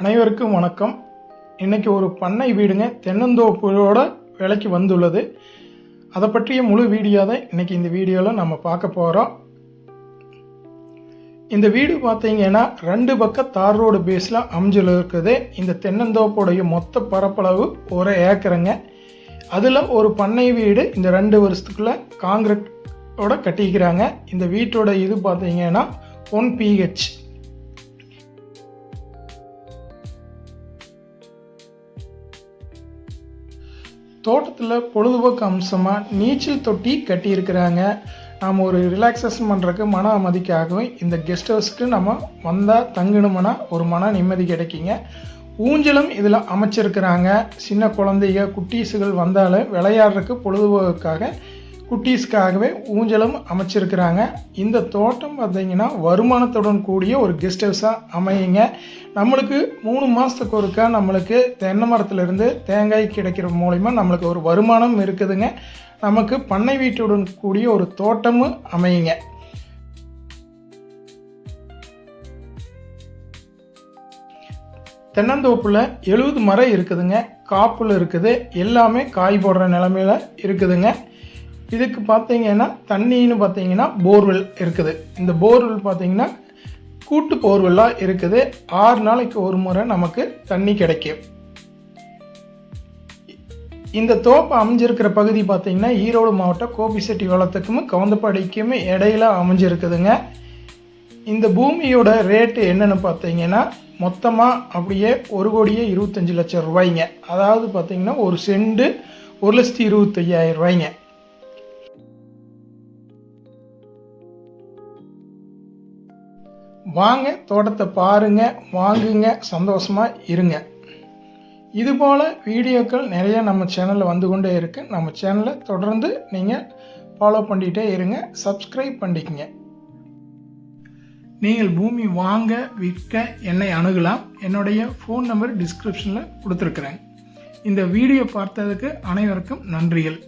அனைவருக்கும் வணக்கம். இன்றைக்கி ஒரு பண்ணை வீடுங்க தென்னந்தோப்போட விலைக்கு வந்துள்ளது. அதை பற்றிய முழு வீடியோ தான் இன்றைக்கி இந்த வீடியோவில் நம்ம பார்க்க போகிறோம் இந்த வீடு பார்த்தீங்கன்னா ரெண்டு பக்கம் தார் ரோடு பேஸில் அமைஞ்சில் இருக்குது. இந்த தென்னந்தோப்புடைய மொத்த பரப்பளவு ஒரு ஏக்கருங்க. அதில் ஒரு பண்ணை வீடு இந்த ரெண்டு வருஷத்துக்குள்ளே காங்கிரீட்டோட கட்டிக்கிறாங்க. இந்த வீட்டோட இது பார்த்தீங்கன்னா ஒன் பிஹெச் தோட்டத்தில் பொழுதுபோக்கு அம்சமாக நீச்சல் தொட்டி கட்டியிருக்கிறாங்க. நாம் ஒரு ரிலாக்ஸேஷன் பண்ணுறதுக்கு மன அமைதிக்காகவும் இந்த கெஸ்ட் ஹவுஸ்க்கு நம்ம வந்தால் தங்கணுமுன்னா ஒரு மன நிம்மதி கிடைக்குங்க. ஊஞ்சலும் இதில் அமைச்சிருக்கிறாங்க. சின்ன குழந்தைங்க குட்டீஸுகள் வந்தாலும் விளையாடுறதுக்கு பொழுதுபோக்குக்காக குட்டீஸ்க்காகவே ஊஞ்சலும் அமைச்சிருக்கிறாங்க. இந்த தோட்டம் பார்த்திங்கன்னா வருமானத்துடன் கூடிய ஒரு கெஸ்ட் ஹவுஸாக அமையுங்க. நம்மளுக்கு மூணு மாதத்துக்கு ஒருக்கா நம்மளுக்கு தென்னை மரத்துலேருந்து தேங்காய் கிடைக்கிற மூலிமா நம்மளுக்கு ஒரு வருமானம் இருக்குதுங்க. நமக்கு பண்ணை வீட்டுடன் கூடிய ஒரு தோட்டமும் அமையுங்க. தென்னந்தோப்பில் எழுபது மரம் இருக்குதுங்க. காப்பில் இருக்குது. எல்லாமே காய் போடுற நிலமையில இருக்குதுங்க. இதுக்கு பார்த்தீங்கன்னா தண்ணின்னு பார்த்தீங்கன்னா போர்வெல் இருக்குது. இந்த போர்வெல் பார்த்தீங்கன்னா கூட்டு போர்வெல்லாக இருக்குது. ஆறு நாளைக்கு ஒரு முறை நமக்கு தண்ணி கிடைக்கும். இந்த தோப்பு அமைஞ்சிருக்கிற பகுதி பார்த்தீங்கன்னா ஈரோடு மாவட்டம் கோபிசெட்டி வளத்துக்கும் கவுந்தப்பாடிக்கும் இடையில அமைஞ்சிருக்குதுங்க. இந்த பூமியோட ரேட்டு என்னன்னு பார்த்தீங்கன்னா மொத்தமாக அப்படியே ஒரு கோடியே இருபத்தஞ்சி லட்சம் ரூபாய்ங்க. அதாவது பார்த்தீங்கன்னா ஒரு செண்டு ஒரு லட்சத்தி இருபத்தையாயிரம் ரூபாய்ங்க. வாங்க தோட்டத்தை பாருங்க வாங்குங்க சந்தோஷமாக இருங்க. இதுபோல் வீடியோக்கள் நிறைய நம்ம சேனலில் வந்து கொண்டே இருக்குது நம்ம சேனலை தொடர்ந்து நீங்கள் ஃபாலோ பண்ணிகிட்டே இருங்க சப்ஸ்கிரைப் பண்ணிக்கங்க. நீங்கள் பூமி வாங்க விற்க என்னை அணுகலாம். என்னுடைய ஃபோன் நம்பர் டிஸ்கிரிப்ஷனில் கொடுத்துருக்குறேன். இந்த வீடியோ பார்த்ததுக்கு அனைவருக்கும் நன்றிகள்.